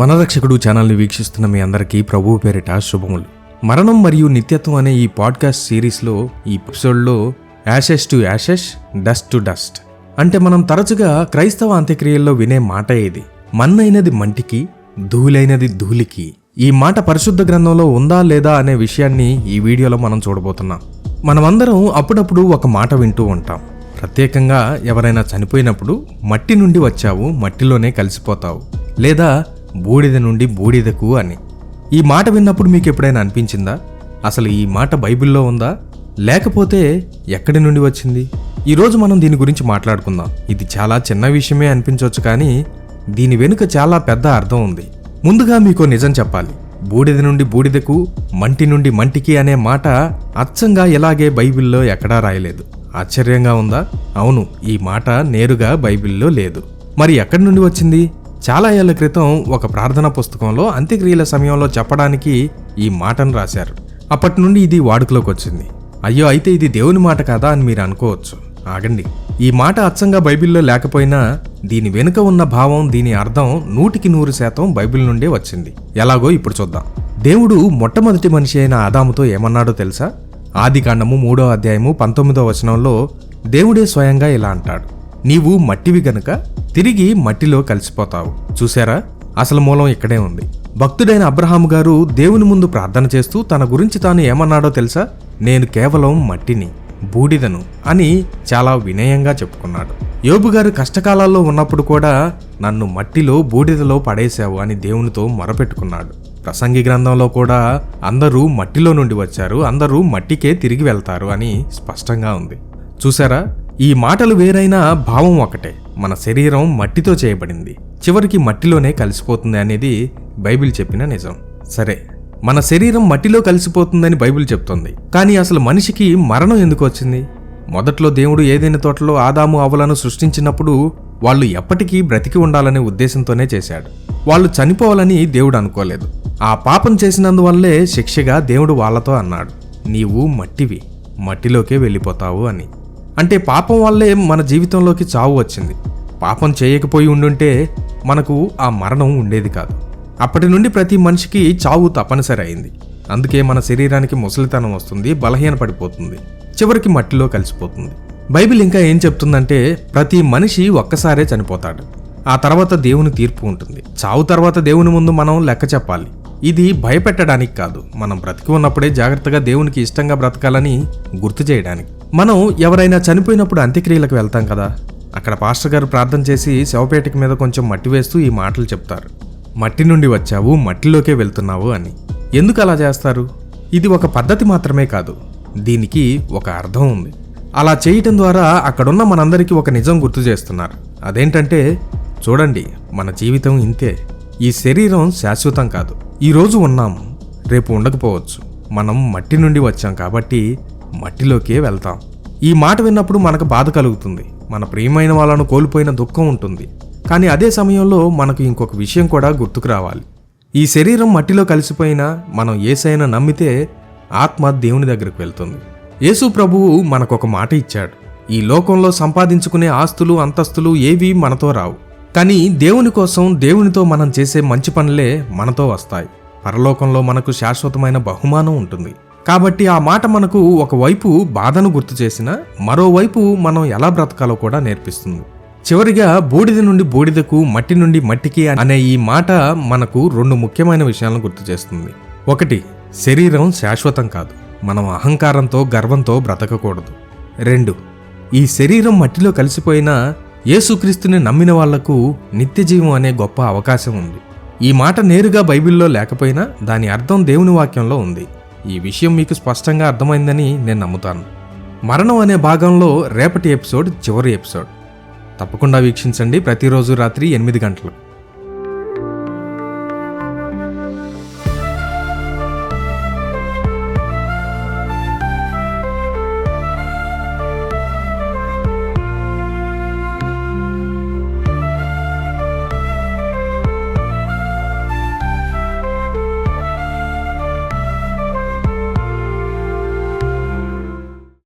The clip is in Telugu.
మనరక్షకుడు ఛానల్ని వీక్షిస్తున్న మీ అందరికీ ప్రభువు పేరిట శుభములు. మరణం మరియు నిత్యత్వం అనే ఈ పాడ్కాస్ట్ సిరీస్లో ఈ ఎపిసోడ్లో ashes to ashes dust to dust. అంటే మనం తరచుగా క్రైస్తవ అంత్యక్రియల్లో వినే మాట ఇది. మన్నైనది మంటికి ధూళైనది ధూళికి. ఈ మాట పరిశుద్ధ గ్రంథంలో ఉందా లేదా అనే విషయాన్ని ఈ వీడియోలో మనం చూడబోతున్నాం. మనమందరం అప్పుడప్పుడు ఒక మాట వింటూ ఉంటాం. ప్రత్యేకంగా ఎవరైనా చనిపోయినప్పుడు మట్టి నుండి వచ్చావు మట్టిలోనే కలిసిపోతావు. లేదా బూడిద నుండి బూడిదకు అని. ఈ మాట విన్నప్పుడు మీకు ఎప్పుడైనా అనిపించిందా? అసలు ఈ మాట బైబిల్లో ఉందా? లేకపోతే ఎక్కడి నుండి వచ్చింది? ఈరోజు మనం దీని గురించి మాట్లాడుకుందాం. ఇది చాలా చిన్న విషయమే అనిపించవచ్చు కానీ దీని వెనుక చాలా పెద్ద అర్థం ఉంది. ముందుగా మీకు నిజం చెప్పాలి. బూడిద నుండి బూడిదకు మంటి నుండి మంటికి అనే మాట అచ్చంగా ఇలాగే బైబిల్లో ఎక్కడా రాయలేదు. ఆశ్చర్యంగా ఉందా? అవును ఈ మాట నేరుగా బైబిల్లో లేదు. మరి ఎక్కడి నుండి వచ్చింది? చాలా ఏళ్ళ క్రితం ఒక ప్రార్థనా పుస్తకంలో అంత్యక్రియల సమయంలో చెప్పడానికి ఈ మాటను రాశారు. అప్పటి నుండి ఇది వాడుకలోకి వచ్చింది. అయ్యో అయితే ఇది దేవుని మాట కాదా అని మీరు అనుకోవచ్చు. ఆగండి. ఈ మాట అచ్చంగా బైబిల్లో లేకపోయినా దీని వెనుక ఉన్న భావం దీని అర్థం నూటికి నూరు శాతం బైబిల్ నుండే వచ్చింది. ఎలాగో ఇప్పుడు చూద్దాం. దేవుడు మొట్టమొదటి మనిషి అయిన ఆదాముతో ఏమన్నాడో తెలుసా? ఆది కాండము మూడో అధ్యాయము పంతొమ్మిదో వచనంలో దేవుడే స్వయంగా ఇలా అంటాడు. నీవు మట్టివి గనుక తిరిగి మట్టిలో కలిసిపోతావు. చూసారా అసలు మూలం ఇక్కడే ఉంది. భక్తుడైన అబ్రహాము గారు దేవుని ముందు ప్రార్థన చేస్తూ తన గురించి తాను ఏమన్నాడో తెలుసా? నేను కేవలం మట్టిని బూడిదను అని చాలా వినయంగా చెప్పుకున్నాడు. యోబు గారు కష్టకాలాల్లో ఉన్నప్పుడు కూడా నన్ను మట్టిలో బూడిదలో పడేశావు అని దేవునితో మొరపెట్టుకున్నాడు. ప్రసంగి గ్రంథంలో కూడా అందరూ మట్టిలో నుండి వచ్చారు అందరూ మట్టికే తిరిగి వెళ్తారు అని స్పష్టంగా ఉంది. చూసారా ఈ మాటలు వేరైనా భావం ఒకటే మన శరీరం మట్టితో చేయబడింది. చివరికి మట్టిలోనే కలిసిపోతుంది అనేది బైబిల్ చెప్పిన నిజం. సరే మన శరీరం మట్టిలో కలిసిపోతుందని బైబిల్ చెప్తోంది. కానీ అసలు మనిషికి మరణం ఎందుకు వచ్చింది? మొదట్లో దేవుడు ఏదైనా తోటలో ఆదాము అవలను సృష్టించినప్పుడు వాళ్ళు ఎప్పటికీ బ్రతికి ఉండాలనే ఉద్దేశంతోనే చేశాడు. వాళ్ళు చనిపోవాలని దేవుడు అనుకోలేదు. ఆ పాపం చేసినందువల్లే శిక్షగా దేవుడు వాళ్ళతో అన్నాడు. నీవు మట్టివి. మట్టిలోకే వెళ్ళిపోతావు అని. అంటే పాపం వల్లే మన జీవితంలోకి చావు వచ్చింది. పాపం చేయకపోయి ఉండుంటే మనకు ఆ మరణం ఉండేది కాదు. అప్పటి నుండి ప్రతి మనిషికి చావు తప్పనిసరి అయింది. అందుకే మన శరీరానికి ముసలితనం వస్తుంది బలహీన పడిపోతుంది చివరికి మట్టిలో కలిసిపోతుంది. బైబిల్ ఇంకా ఏం చెప్తుందంటే ప్రతి మనిషి ఒక్కసారే చనిపోతాడు. ఆ తర్వాత దేవుని తీర్పు ఉంటుంది. చావు తర్వాత దేవుని ముందు మనం లెక్క చెప్పాలి. ఇది భయపెట్టడానికి కాదు. మనం బ్రతికి ఉన్నప్పుడే జాగ్రత్తగా దేవునికి ఇష్టంగా బ్రతకాలని గుర్తు చేయడానికి. మనం ఎవరైనా చనిపోయినప్పుడు అంత్యక్రియలకు వెళ్తాం కదా. అక్కడ పాస్టర్ గారు ప్రార్థన చేసి శవపేటిక మీద కొంచెం మట్టి వేస్తూ ఈ మాటలు చెప్తారు. మట్టి నుండి వచ్చావు మట్టిలోకే వెళ్తున్నావు అని. ఎందుకు అలా చేస్తారు? ఇది ఒక పద్ధతి మాత్రమే కాదు. దీనికి ఒక అర్థం ఉంది. అలా చేయటం ద్వారా అక్కడున్న మనందరికీ ఒక నిజం గుర్తు చేస్తున్నారు. అదేంటంటే చూడండి మన జీవితం ఇంతే. ఈ శరీరం శాశ్వతం కాదు. ఈ రోజు ఉన్నాం రేపు ఉండకపోవచ్చు. మనం మట్టి నుండి వచ్చాం కాబట్టి మట్టిలోకే వెళ్తాం. ఈ మాట విన్నప్పుడు మనకు బాధ కలుగుతుంది. మన ప్రియమైన వాళ్ళను కోల్పోయిన దుఃఖం ఉంటుంది. కానీ అదే సమయంలో మనకు ఇంకొక విషయం కూడా గుర్తుకు రావాలి. ఈ శరీరం మట్టిలో కలిసిపోయినా మనం ఏసైనా నమ్మితే ఆత్మ దేవుని దగ్గరకు వెళ్తుంది. యేసు ప్రభువు మనకొక మాట ఇచ్చాడు. ఈ లోకంలో సంపాదించుకునే ఆస్తులు అంతస్తులు ఏవీ మనతో రావు. కానీ దేవుని కోసం దేవునితో మనం చేసే మంచి పనులే మనతో వస్తాయి. పరలోకంలో మనకు శాశ్వతమైన బహుమానం ఉంటుంది. కాబట్టి ఆ మాట మనకు ఒకవైపు బాధను గుర్తు చేసిన మరోవైపు మనం ఎలా బ్రతకాలో కూడా నేర్పిస్తుంది. చివరిగా బూడిద నుండి బూడిదకు మట్టి నుండి మట్టికి అనే ఈ మాట మనకు రెండు ముఖ్యమైన విషయాలను గుర్తు చేస్తుంది. ఒకటి శరీరం శాశ్వతం కాదు. మనం అహంకారంతో గర్వంతో బ్రతకకూడదు. రెండు ఈ శరీరం మట్టిలో కలిసిపోయినా యేసుక్రీస్తుని నమ్మిన వాళ్ళకు నిత్యజీవం అనే గొప్ప అవకాశం ఉంది. ఈ మాట నేరుగా బైబిల్లో లేకపోయినా దాని అర్థం దేవుని వాక్యంలో ఉంది. ఈ విషయం మీకు స్పష్టంగా అర్థమైందని నేను నమ్ముతాను. మరణం అనే భాగంలో రేపటి ఎపిసోడ్ చివరి ఎపిసోడ్. తప్పకుండా వీక్షించండి ప్రతిరోజు రాత్రి ఎనిమిది గంటలకు.